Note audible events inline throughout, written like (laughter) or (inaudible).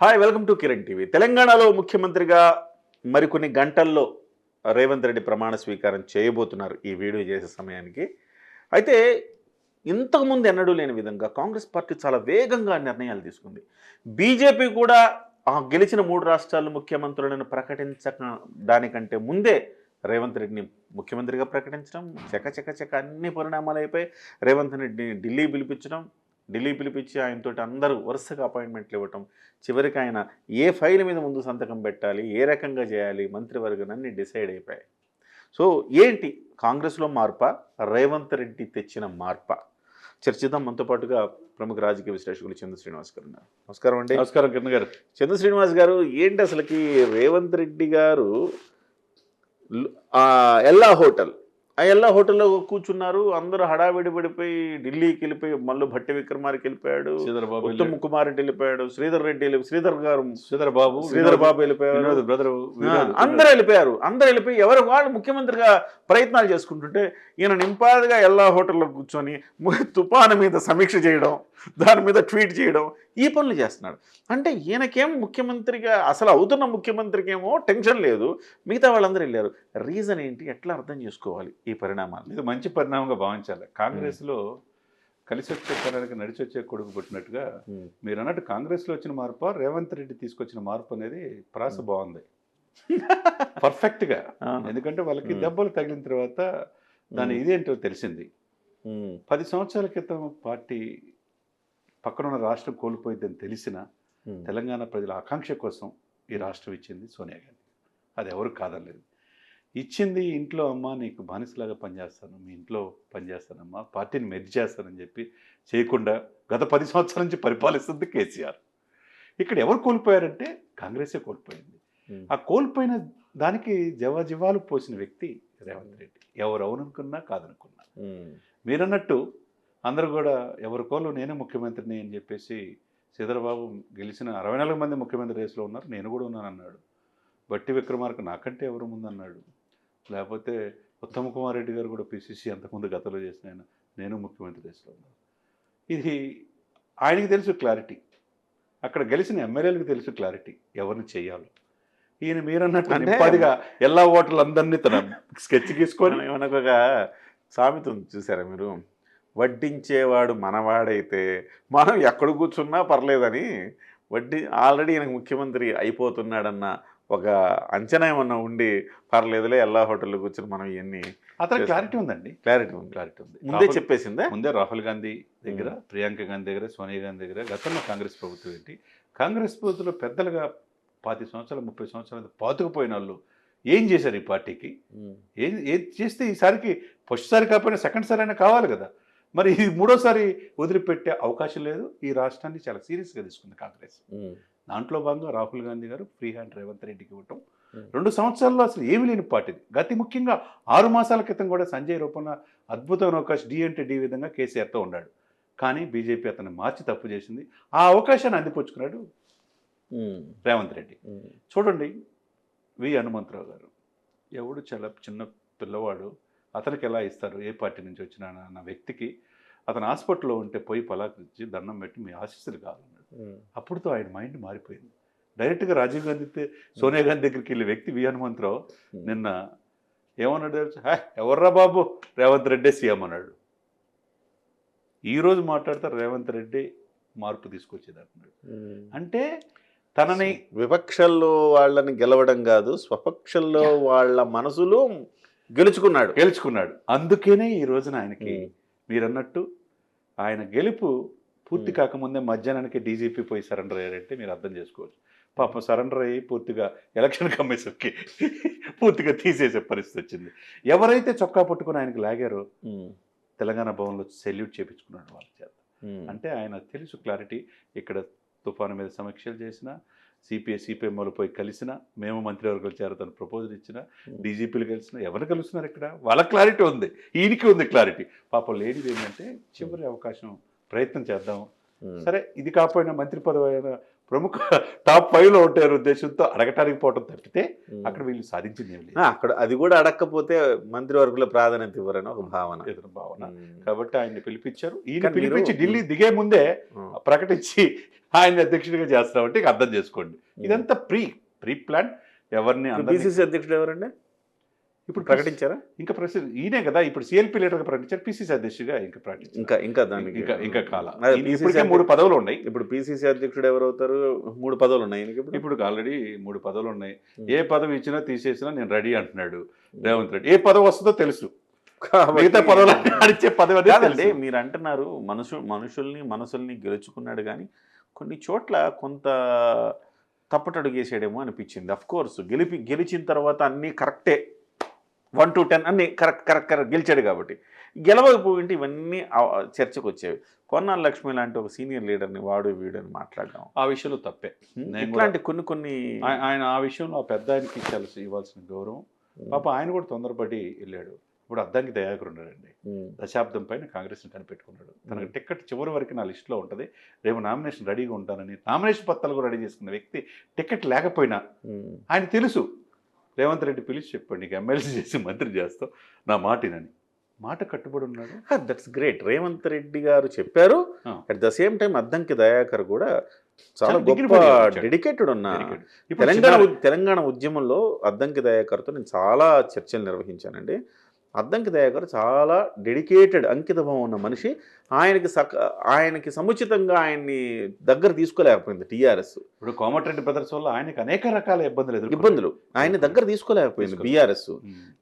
Hi welcome to Kiran TV తెలంగాణలో ముఖ్యమంత్రిగా మరికొన్ని గంటల్లో రేవంత్ రెడ్డి ప్రమాణ స్వీకారం చేయబోతున్నారు ఈ వీడియో చేసే సమయానికి. అయితే ఇంతకుముందు ఎన్నడూ లేని విధంగా కాంగ్రెస్ పార్టీ చాలా వేగంగా నిర్ణయాలు తీసుకుంది. బీజేపీ కూడా ఆ గెలిచిన మూడు రాష్ట్రాల ముఖ్యమంత్రులను ప్రకటించక దానికంటే ముందే రేవంత్ రెడ్డిని ముఖ్యమంత్రిగా ప్రకటించడం చక చక చక అన్ని పరిణామాలు అయిపోయి రేవంత్ రెడ్డిని ఢిల్లీ పిలిపించడం ఢిల్లీ పిలిపించి ఆయనతోటి అందరూ వరుసగా అపాయింట్మెంట్లు ఇవ్వటం చివరికి ఆయన ఏ ఫైల్ మీద ముందు సంతకం పెట్టాలి ఏ రకంగా చేయాలి మంత్రివర్గం అన్ని డిసైడ్ అయిపోయాయి. సో ఏంటి కాంగ్రెస్లో మార్ప? రేవంత్ రెడ్డి తెచ్చిన మార్ప? చర్చిద్దాం. మనతో పాటుగా ప్రముఖ రాజకీయ విశ్లేషకులు చంద్ర శ్రీనివాస్ గారు ఉన్నారు. నమస్కారం అండి. నమస్కారం కిరణ్ గారు. చంద్ర శ్రీనివాస్ గారు ఏంటి అసలుకి రేవంత్ రెడ్డి గారు ఎల్లా హోటల్ ఆ ఎల్లా హోటల్లో కూర్చున్నారు. అందరూ హడావిడి పడిపోయి ఢిల్లీకి వెళ్ళిపోయి మళ్ళీ భట్టి విక్రమార్కి వెళ్ళిపోయాడు. ఉత్తమ్ కుమార్ రెడ్డి వెళ్ళిపోయాడు. శ్రీధర్ రెడ్డి వెళ్ళి శ్రీధర్ గారు శ్రీధర్ బాబు శ్రీధర్ బాబు వెళ్ళిపోయారు. బ్రదర్ అందరూ వెళ్ళిపోయారు. అందరూ వెళ్ళిపోయి ఎవరు వాళ్ళు ముఖ్యమంత్రిగా ప్రయత్నాలు చేసుకుంటుంటే ఈయన నింపాదిగా ఎల్లా హోటల్లో కూర్చొని తుఫాను మీద సమీక్ష చేయడం దాని మీద ట్వీట్ చేయడం ఈ పనులు చేస్తున్నాడు. అంటే ఈయనకేం ముఖ్యమంత్రిగా అసలు అవుతున్న ముఖ్యమంత్రికి ఏమో టెన్షన్ లేదు. మిగతా వాళ్ళందరూ వెళ్ళారు. రీజన్ ఏంటి? ఎట్లా అర్థం చేసుకోవాలి ఈ పరిణామాలు? ఇది మంచి పరిణామంగా భావించాలి. కాంగ్రెస్లో కలిసి వచ్చే తరానికి నడిచి వచ్చే కొడుకు పుట్టినట్టుగా మీరు అన్నట్టు కాంగ్రెస్లో వచ్చిన మార్పు రేవంత్ రెడ్డి తీసుకొచ్చిన మార్పు అనేది ప్రాస. బాగుంది. (laughs) పర్ఫెక్ట్గా అవును. ఎందుకంటే వాళ్ళకి. దెబ్బలు తగిలిన తర్వాత దాని ఇదేంటో తెలిసింది. పది సంవత్సరాల క్రితం పార్టీ పక్కనున్న రాష్ట్రం కోల్పోయిందని తెలిసిన తెలంగాణ ప్రజల ఆకాంక్ష కోసం ఈ రాష్ట్రం ఇచ్చింది సోనియా గాంధీ. అది ఎవరు కాదనలేదు. ఇచ్చింది ఇంట్లో అమ్మ నీకు బానిసలాగా పనిచేస్తాను మీ ఇంట్లో పనిచేస్తానమ్మా పార్టీని మెర్జ్ చేస్తానని చెప్పి చేయకుండా గత పది సంవత్సరాల నుంచి పరిపాలిస్తుంది కేసీఆర్. ఇక్కడ ఎవరు కోల్పోయారంటే కాంగ్రెసే కోల్పోయింది. ఆ కోల్పోయిన దానికి జవాజివాలు పోసిన వ్యక్తి రేవంత్ రెడ్డి. ఎవరు అవుననుకున్నా కాదనుకున్నా. మీరన్నట్టు అందరూ కూడా ఎవరికోళ్ళు నేనే ముఖ్యమంత్రిని అని చెప్పేసి శ్రీధరబాబు గెలిచిన అరవై నాలుగు మంది ముఖ్యమంత్రి రేసులో ఉన్నారు. నేను కూడా ఉన్నాను అన్నాడు. బట్టి విక్రమార్క నాకంటే ఎవరు ముందన్నాడు లేకపోతే ఉత్తమ్ కుమార్ రెడ్డి గారు కూడా పిసిసి అంతకుముందు గతంలో చేసిన ఆయన నేను ముఖ్యమంత్రి రేసులో ఉన్నాను. ఇది ఆయనకి తెలుసు క్లారిటీ. అక్కడ గెలిచిన ఎమ్మెల్యేలకు తెలుసు క్లారిటీ ఎవరిని చేయాలో. ఈయన మీరన్నట్టు నింపాదిగా ఎలా ఓటర్లందరినీ తన స్కెచ్ గీసుకొని మనం మనకు ఒక సామెత ఉంది చూసారా మీరు? వడ్డించేవాడు మనవాడైతే మనం ఎక్కడ కూర్చున్నా పర్లేదని వడ్డీ ఆల్రెడీ ఈయనకు ముఖ్యమంత్రి అయిపోతున్నాడన్న ఒక అంచనా ఏమన్నా ఉండి పర్లేదులే ఎల్లా హోటల్లో కూర్చొని మనం ఇవన్నీ అతనికి క్లారిటీ ఉందండి. క్లారిటీ ఉంది క్లారిటీ ఉంది. ముందే చెప్పేసిందా? ముందే రాహుల్ గాంధీ దగ్గర ప్రియాంక గాంధీ దగ్గర సోనియా గాంధీ దగ్గర గతంలో కాంగ్రెస్ ప్రభుత్వం ఏంటి? కాంగ్రెస్ ప్రభుత్వంలో పెద్దలుగా పాతి సంవత్సరాలు ముప్పై సంవత్సరాలు పాతుకుపోయిన వాళ్ళు ఏం చేశారు ఈ పార్టీకి? ఏం ఏం చేస్తే ఈసారికి ఫస్ట్ సారి కాకపోయినా సెకండ్ సారి అయినా కావాలి కదా. మరి ఇది మూడోసారి వదిలిపెట్టే అవకాశం లేదు. ఈ రాష్ట్రాన్ని చాలా సీరియస్గా తీసుకుంది కాంగ్రెస్. దాంట్లో భాగంగా రాహుల్ గాంధీ గారు ఫ్రీ హ్యాండ్ రేవంత్ రెడ్డికి ఇవ్వటం. రెండు సంవత్సరాల్లో అసలు ఏమీ లేని పార్టీది. గతి ముఖ్యంగా ఆరు మాసాల క్రితం కూడా సంజయ్ రూపంలో అద్భుతమైన అవకాశం డి అంటే డి విధంగా కేసీఆర్తో ఉన్నాడు. కానీ బీజేపీ అతన్ని మార్చి తప్పు చేసింది. ఆ అవకాశాన్ని అందిపుచ్చుకున్నాడు రేవంత్ రెడ్డి. చూడండి వి హనుమంతరావు గారు. ఎవడు చాలా చిన్న పిల్లవాడు. అతనికి ఎలా ఇస్తారు? ఏ పార్టీ నుంచి వచ్చిన అన్న వ్యక్తికి అతను హాస్పిటల్లో ఉంటే పోయి పలాకరించి దండం పెట్టి మీ ఆశీస్సులు కావాలన్నాడు. అప్పుడుతో ఆయన మైండ్ మారిపోయింది. డైరెక్ట్గా రాజీవ్ గాంధీ సోనియా గాంధీ దగ్గరికి వెళ్ళే వ్యక్తి వి హనుమంతరావు. నిన్న ఏమన్నాడు తెలుసా? "హే, ఎవర్రా బాబు? రేవంత్ రెడ్డే సీఎం అన్నాడు. ఈరోజు మాట్లాడితే రేవంత్ రెడ్డి మార్పు తీసుకొచ్చేది అంటున్నాడు. అంటే తనని విపక్షల్లో వాళ్ళని గెలవడం కాదు స్వపక్షల్లో వాళ్ళ మనసులు గెలుచుకున్నాడు. గెలుచుకున్నాడు. అందుకనే ఈ రోజున ఆయనకి ఉమ్, మీరు అన్నట్టు ఆయన గెలుపు పూర్తి. కాకముందే మధ్యాహ్నానికి డీజీపీ పోయి సరెండర్ అయ్యారంటే మీరు అర్థం చేసుకోవచ్చు. పాపం సరెండర్ అయ్యి పూర్తిగా ఎలక్షన్ కమిషన్కి పూర్తిగా తీసేసే పరిస్థితి వచ్చింది. ఎవరైతే చొక్కా పట్టుకుని ఆయనకి లాగారో తెలంగాణ భవన్లో సెల్యూట్ చేపించుకున్నాడు వాళ్ళ చేత. అంటే ఆయన తెలుసు క్లారిటీ. ఇక్కడ తుఫాను మీద సమీక్షలు చేసిన సిపిఐ సిపిఎంలు పోయి కలిసిన మేము మంత్రివర్గాలు చేరతాను ప్రపోజల్ ఇచ్చిన డీజీపీలు కలిసిన ఎవరు కలుస్తున్నారు ఇక్కడ? వాళ్ళ క్లారిటీ ఉంది. ఈయనకి ఉంది క్లారిటీ. పాపం లేనిది ఏంటంటే చివరి అవకాశం ప్రయత్నం చేద్దాం. సరే ఇది కాకపోయినా మంత్రి పదవి అయిన ప్రముఖ టాప్ ఫైవ్లో ఉంటారు ఉద్దేశంతో అడగటానికి పోవటం తప్పితే. అక్కడ వీళ్ళు సాధించింది ఏం ఆ, లేదు అక్కడ అది కూడా అడగకపోతే మంత్రివర్గుల ప్రాధాన్యత ఇవ్వరని ఒక భావన. ఎదురు భావన. కాబట్టి ఆయన్ని పిలిపించారు. ఈయన పిలిపించి ఢిల్లీ దిగే ముందే. ప్రకటించి ఆయన అధ్యక్షుడిగా చేస్తామంటే అర్థం చేసుకోండి. ఇదంతా ప్రీ ప్రీ ప్లాన్. ఎవరిని పిసిసి అధ్యక్షుడు ఎవరండి? ఇప్పుడు ప్రకటించారా? ఇంకా ప్రెసిడెంట్ ఈయనే కదా ఇప్పుడు సిఎల్పి లీడర్గా ప్రకటించారు పిసిసి అధ్యక్షుడిగా ఇంకా ప్రకటించారు. ఇంకా ఇంకా దానికి ఇంకా ఇంకా కాల. అదే ఇప్పటికే మూడు పదవులు ఉన్నాయి. ఇప్పుడు పిసిసి అధ్యక్షుడు ఎవరు అవుతారు మూడు పదవులు ఉన్నాయి ఇప్పుడు? ఇప్పుడు ఆల్రెడీ మూడు పదవులు ఉన్నాయి. ఏ పదవి ఇచ్చినా తీసేసినా నేను రెడీ అంటున్నాడు రేవంత్ రెడ్డి. ఏ పదవి వస్తుందో తెలుసు. మిగతా పదవులు అడిచే పదవి కాదండి తెలుసు. మీరు అంటున్నారు మనుషు మనుషుల్ని మనసుల్ని గెలుచుకున్నాడు కానీ కొన్ని చోట్ల కొంత తప్పటడుగు వేసాడేమో అనిపించింది. అఫ్ కోర్స్ గెలిపి గెలిచిన తర్వాత అన్నీ కరెక్టే. వన్ టు టెన్ అన్నీ కరెక్ట్ కరెక్ట్ కరెక్ట్ గెలిచాడు కాబట్టి. గెలవకపోయింటే ఇవన్నీ చర్చకు వచ్చేవి. పొన్నాల లక్ష్మి లాంటి ఒక సీనియర్ లీడర్ని వాడు వీడు అని మాట్లాడడం. ఆ విషయంలో తప్పే. ఇట్లాంటి కొన్ని కొన్ని ఆయ- ఆయన ఆ విషయంలో ఆ పెద్ద ఆయనకి ఇచ్చాల్సి ఇవ్వాల్సిన గౌరవం. పాప ఆయన కూడా తొందరపడి వెళ్ళాడు. ఇప్పుడు అద్దంకి దయాకర్ ఉన్నాడండి దశాబ్దం పైన కాంగ్రెస్ని కనిపెట్టుకున్నాడు. తనకు టికెట్ చివరి వరకు నా లిస్టులో ఉంటుంది. రేపు నామినేషన్ రెడీగా ఉంటానని నామినేషన్ పత్రాలు కూడా రెడీ చేసుకున్న వ్యక్తి టికెట్ లేకపోయినా. ఆయన తెలుసు. రేవంత్ రెడ్డి పిలిచి చెప్పండి నీకు ఎమ్మెల్సీ చేసి మంత్రి చేస్తావు నా మాటినని మాట కట్టుబడి ఉన్నాడు. That's great. రేవంత్ రెడ్డి గారు చెప్పారు. At the same time Addanki Dayakar కూడా చాలా గొప్ప. డెడికేటెడ్ ఉన్న తెలంగాణ తెలంగాణ ఉద్యమంలో అద్దంకి దయాకర్తో నేను చాలా చర్చలు నిర్వహించానండి. అద్దంకి దయాకర్ చాలా డెడికేటెడ్ అంకితభావం ఉన్న మనిషి. ఆయనకి సక ఆయనకి సముచితంగా ఆయన్ని దగ్గర తీసుకోలేకపోయింది టీఆర్ఎస్. ఇప్పుడు కోమటిరెడ్డి బ్రదర్స్ వల్ల ఆయనకి అనేక రకాల ఇబ్బందులు ఎదుర్కొన్నారు. ఇబ్బందులు. ఆయన దగ్గర తీసుకోలేకపోయింది. బీఆర్ఎస్.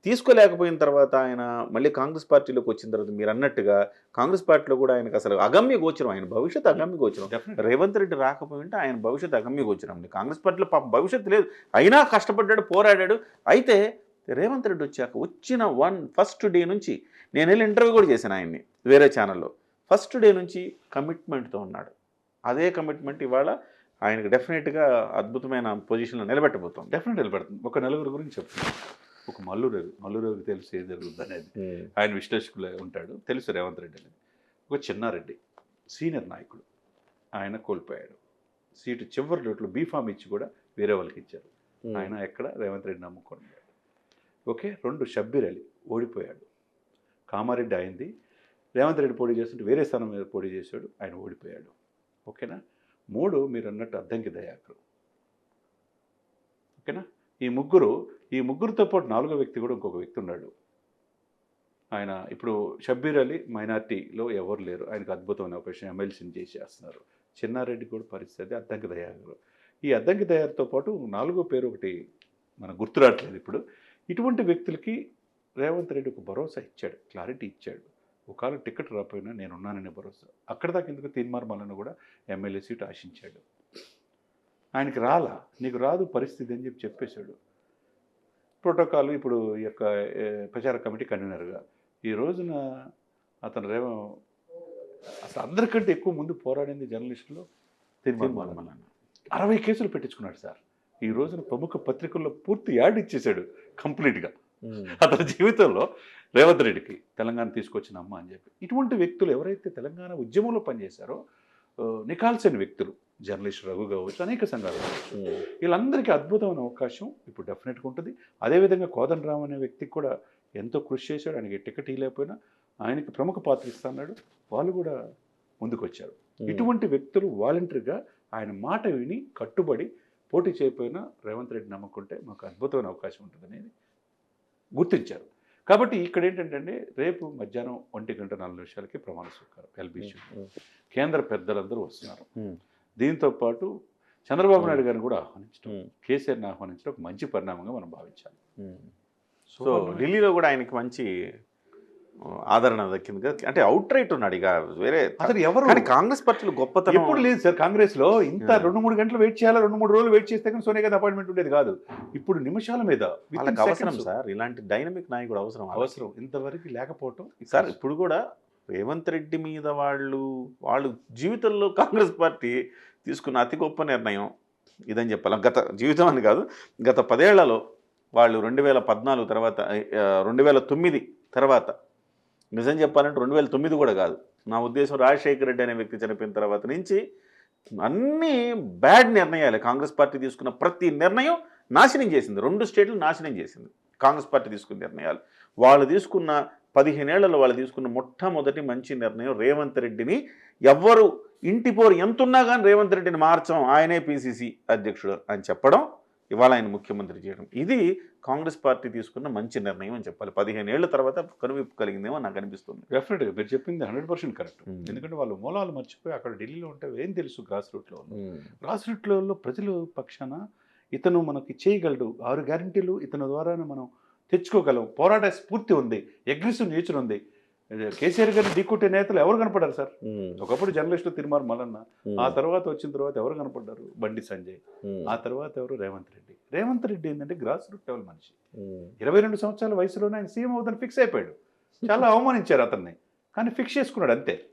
తీసుకోలేకపోయిన తర్వాత ఆయన మళ్ళీ కాంగ్రెస్ పార్టీలోకి వచ్చిన తర్వాత మీరు అన్నట్టుగా కాంగ్రెస్ పార్టీలో కూడా ఆయనకు అసలు అగమ్య గోచరం ఆయన భవిష్యత్ అగమ్య గోచరం. రేవంత్ రెడ్డి రాకపోయింటే ఆయన భవిష్యత్ అగమ్య గోచరం కాంగ్రెస్ పార్టీలో పాపం భవిష్యత్తు లేదు. అయినా కష్టపడ్డాడు పోరాడాడు. అయితే రేవంత్ రెడ్డి వచ్చాక వచ్చిన వన్ ఫస్ట్ డే నుంచి నేను వెళ్ళి ఇంటర్వ్యూ కూడా చేశాను ఆయన్ని వేరే ఛానల్లో ఫస్ట్ డే నుంచి కమిట్మెంట్తో ఉన్నాడు. అదే కమిట్మెంట్ ఇవాళ ఆయనకు డెఫినెట్గా అద్భుతమైన పొజిషన్లో నిలబెట్టబోతోంది. డెఫినెట్ వెళ్ళిపెడుతుంది ఒక నలుగురు గురించి చెప్తున్నాను ఒక మల్లురవి మల్లురవికి తెలుసు ఏం జరుగుతుంది అనేది. ఆయన విశ్లేషకులు ఉంటాడు. తెలుసు రేవంత్ రెడ్డి అనేది. ఒక చిన్నారెడ్డి సీనియర్ నాయకుడు. ఆయన కోల్పోయాడు. సీటు చివరి లోట్లు బీఫామ్ ఇచ్చి కూడా వేరే వాళ్ళకి ఇచ్చారు. ఆయన ఎక్కడ? రేవంత్ రెడ్డి నమ్ముకున్నాడు ఓకే రెండు షబ్బీర్ అలీ ఓడిపోయాడు. కామారెడ్డి అయింది రేవంత్ రెడ్డి పోటీ చేస్తుంటే వేరే స్థానం మీద పోటీ చేశాడు ఆయన ఓడిపోయాడు. ఓకేనా? మూడు మీరు అన్నట్టు అద్దంకి దయాకరు. ఓకేనా? ఈ ముగ్గురు ఈ ముగ్గురితో పాటు నాలుగో వ్యక్తి కూడా ఇంకొక వ్యక్తి ఉన్నాడు. ఆయన ఇప్పుడు షబ్బీర్ అలీ మైనార్టీలో ఎవరు లేరు. ఆయనకు అద్భుతమైన ఆపరేషన్ ఎమ్మెల్సీని చేసేస్తున్నారు. చిన్నారెడ్డి కూడా పరిస్థితి అద్దంకి దయాకరు. ఈ అద్దంకి దయారుతో పాటు నాలుగో పేరు ఒకటి మనకు గుర్తురావట్లేదు ఇప్పుడు. ఇటువంటి వ్యక్తులకి రేవంత్ రెడ్డి ఒక భరోసా ఇచ్చాడు క్లారిటీ ఇచ్చాడు. ఒకవేళ టికెట్ రాకపోయినా నేను ఉన్నాననే భరోసా. అక్కడ దాకా ఎందుకు తీన్మార్ మల్లన్న కూడా ఎమ్మెల్యే సీట్ ఆశించాడు. ఆయనకి రాలా నీకు రాదు పరిస్థితి అని చెప్పి చెప్పేశాడు. ప్రోటోకాల్ ఇప్పుడు ఈ యొక్క ప్రచార కమిటీ కన్వీనర్గా. ఈ రోజున అతను రేవ అసలు అందరికంటే ఎక్కువ ముందు పోరాడింది జర్నలిస్టులో తీన్మార్ మల్లన్న. అరవై కేసులు పెట్టించుకున్నాడు సార్. ఈ రోజున ప్రముఖ పత్రికల్లో పూర్తి యాడ్ ఇచ్చేశాడు. కంప్లీట్గా. అతని జీవితంలో రేవంత్ రెడ్డికి తెలంగాణ తీసుకొచ్చిన అమ్మ అని చెప్పి. ఇటువంటి వ్యక్తులు ఎవరైతే తెలంగాణ ఉద్యమంలో పనిచేశారో నికాల్సిన వ్యక్తులు జర్నలిస్ట్ రఘు కావచ్చు అనేక సంఘాలు కావచ్చు. వీళ్ళందరికీ అద్భుతమైన అవకాశం ఇప్పుడు డెఫినెట్గా ఉంటుంది. అదేవిధంగా కోదండరామ్ అనే వ్యక్తికి కూడా ఎంతో కృషి చేశాడు. ఆయనకి టికెట్ ఇవ్వలేకపోయినా ఆయనకి ప్రముఖ పాత్ర ఇస్తున్నాడు. వాళ్ళు కూడా ముందుకు వచ్చారు ఇటువంటి వ్యక్తులు వాలంటరీగా ఆయన మాట విని కట్టుబడి పోటీ చేయకపోయినా రేవంత్ రెడ్డి నమ్ముకుంటే మాకు అద్భుతమైన అవకాశం ఉంటుందనేది గుర్తించారు. కాబట్టి ఇక్కడ ఏంటంటే రేపు మధ్యాహ్నం ఒంటి గంట నాలుగు నిమిషాలకి ప్రమాణ స్వీకారం ఎల్బీసీ కేంద్ర పెద్దలందరూ వస్తున్నారు. దీంతో పాటు చంద్రబాబు నాయుడు గారిని కూడా ఆహ్వానించడం. కేసీఆర్ని ఆహ్వానించడం ఒక మంచి పరిణామంగా మనం భావించాలి. సో ఢిల్లీలో కూడా ఆయనకి మంచి ఆదరణ దక్కింది కదా. అంటే అవుట్ రైట్ ఉన్నాడు ఇక. వేరే అసలు ఎవరు? కానీ కాంగ్రెస్ పార్టీలు గొప్పతనం. ఎప్పుడు లేదు సార్ కాంగ్రెస్లో ఇంత. రెండు మూడు గంటలు వెయిట్ చేయాలి? రెండు మూడు రోజులు వెయిట్ చేస్తే కానీ సోనియా గాంధీ అపాయింట్మెంట్ ఉండేది కాదు. ఇప్పుడు నిమిషాల మీద వాళ్ళకి అవసరం సార్. ఇలాంటి డైనమిక్ నాయకుడు అవసరం. అవసరం. ఇంతవరకు లేకపోవటం సార్ ఇప్పుడు కూడా రేవంత్ రెడ్డి మీద వాళ్ళు వాళ్ళు జీవితంలో కాంగ్రెస్ పార్టీ తీసుకున్న అతి గొప్ప నిర్ణయం ఇదని చెప్పాలి. గత జీవితం అని కాదు. గత పదేళ్ళలో వాళ్ళు రెండు వేల పద్నాలుగు తర్వాత రెండు వేల తొమ్మిది తర్వాత నిజం చెప్పాలంటే రెండు వేల తొమ్మిది కూడా కాదు. నా ఉద్దేశం రాజశేఖర రెడ్డి అనే వ్యక్తి చనిపోయిన తర్వాత నుంచి అన్నీ బ్యాడ్ నిర్ణయాలు కాంగ్రెస్ పార్టీ తీసుకున్న ప్రతి నిర్ణయం నాశనం చేసింది. రెండు స్టేట్లు నాశనం చేసింది. కాంగ్రెస్ పార్టీ తీసుకున్న నిర్ణయాలు. వాళ్ళు తీసుకున్న పదిహేనేళ్ళలో వాళ్ళు తీసుకున్న మొట్టమొదటి మంచి నిర్ణయం రేవంత్ రెడ్డిని ఎవ్వరు ఇంటి పోరు ఎంతున్నా కానీ రేవంత్ రెడ్డిని మార్చం ఆయనే పిసిసి అధ్యక్షుడు అని చెప్పడం ఇవాళ ఆయన ముఖ్యమంత్రి చేయడం. ఇది కాంగ్రెస్ పార్టీ తీసుకున్న మంచి నిర్ణయం అని చెప్పాలి. పదిహేను ఏళ్ళ తర్వాత కనువిప్పు కలిగిందేమో నాకు అనిపిస్తుంది. డెఫినెట్గా మీరు చెప్పింది హండ్రెడ్ పర్సెంట్ కరెక్ట్. ఎందుకంటే వాళ్ళు మూలాలు మర్చిపోయి అక్కడ ఢిల్లీలో ఉంటే ఏం తెలుసు గ్రాస్ రూట్లో గ్రాస్ రూట్లో ప్రజలు పక్షాన ఇతను మనకి చేయగలడు. ఆరు గ్యారంటీలు ఇతని ద్వారానే మనం తెచ్చుకోగలం. పోరాట స్ఫూర్తి ఉంది. అగ్రెసివ్ నేచర్ ఉంది. కేసీఆర్ గారిని ఢీకొట్టే నేతలు ఎవరు కనపడ్డారు సార్? ఒకప్పుడు జర్నలిస్టులు తిరుమారు మల్లన్న. ఆ తర్వాత వచ్చిన తర్వాత ఎవరు కనపడ్డారు? బండి సంజయ్. ఆ తర్వాత ఎవరు? రేవంత్ రెడ్డి. రేవంత్ రెడ్డి ఏంటంటే గ్రాస్ రూట్ లెవెల్ మనిషి ఇరవై రెండు సంవత్సరాల వయసులోనే ఆయన సీఎం అవుతాను ఫిక్స్ అయిపోయాడు. చాలా అవమానించారు అతన్ని. కానీ ఫిక్స్ చేసుకున్నాడు అంతే.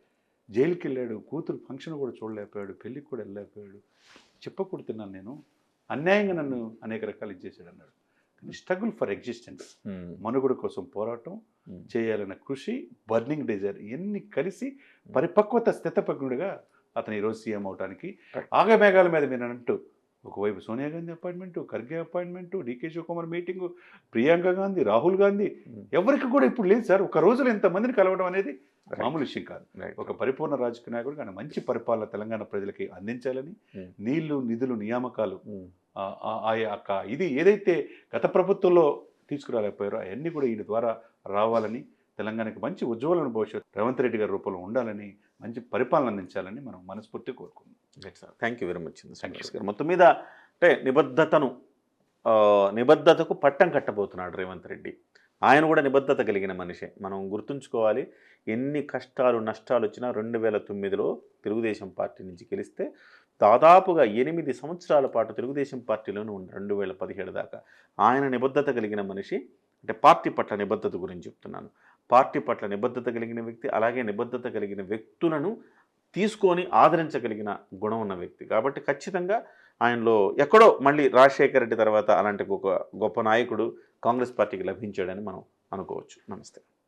జైలుకి వెళ్ళాడు కూతురు ఫంక్షన్ కూడా చూడలేకపోయాడు పెళ్ళికి కూడా వెళ్ళలేకపోయాడు. చెప్పకూడుతున్నాను నేను. అన్యాయంగా నన్ను అనేక రకాలు ఇచ్చేసాడు అన్నాడు. కానీ స్ట్రగుల్ ఫర్ ఎగ్జిస్టెన్స్ మనుగడ కోసం పోరాటం చేయాలన్న కృషి బర్నింగ్ డిజైర్ ఇవన్నీ కలిసి పరిపక్వత స్థితపజ్ఞుడిగా అతను ఈరోజు సీఎం అవడానికి. ఆగమేఘాల మీద మీరు అన్నట్టు ఒకవైపు Sonia Gandhi appointment Kharge appointment DK Shivakumar meeting Priyanka Gandhi Rahul Gandhi ఎవరికి కూడా ఇప్పుడు లేదు సార్. ఒక రోజులో ఇంతమందిని కలవడం అనేది మామూలు విషయం కాదు. ఒక పరిపూర్ణ రాజకీయ నాయకుడు కానీ మంచి పరిపాలన తెలంగాణ ప్రజలకి అందించాలని. నీళ్ళు నిధులు నియామకాలు ఆ- యొక్క ఇది ఏదైతే గత ప్రభుత్వంలో తీసుకురాలేకపోయారో అవన్నీ కూడా వీటి ద్వారా రావాలని తెలంగాణకి మంచి ఉజ్వలన భవిష్యత్తు రేవంత్ రెడ్డి గారి రూపంలో ఉండాలని మంచి పరిపాలన అందించాలని మనం మనస్ఫూర్తిగా కోరుకుందాం థ్యాంక్ యూ వెరీ మచ్. గారు మొత్తం మీద అంటే నిబద్ధతను నిబద్ధతకు పట్టం కట్టబోతున్నాడు రేవంత్ రెడ్డి. ఆయన కూడా నిబద్ధత కలిగిన మనిషే. మనం గుర్తుంచుకోవాలి ఎన్ని కష్టాలు నష్టాలు వచ్చినా రెండు వేల తొమ్మిదిలో తెలుగుదేశం పార్టీ నుంచి గెలిస్తే దాదాపుగా ఎనిమిది సంవత్సరాల పాటు తెలుగుదేశం పార్టీలోనే ఉంది రెండు వేల పదిహేడు దాకా. ఆయన నిబద్ధత కలిగిన మనిషి అంటే పార్టీ పట్ల నిబద్ధత గురించి చెప్తున్నాను. పార్టీ పట్ల నిబద్ధత కలిగిన వ్యక్తి అలాగే నిబద్ధత కలిగిన వ్యక్తులను తీసుకొని ఆదరించగలిగిన గుణం ఉన్న వ్యక్తి. కాబట్టి ఖచ్చితంగా ఆయనలో ఎక్కడో మళ్ళీ రాజశేఖర రెడ్డి తర్వాత అలాంటి ఒక గొప్ప నాయకుడు కాంగ్రెస్ పార్టీకి లభించాడని మనం అనుకోవచ్చు. నమస్తే.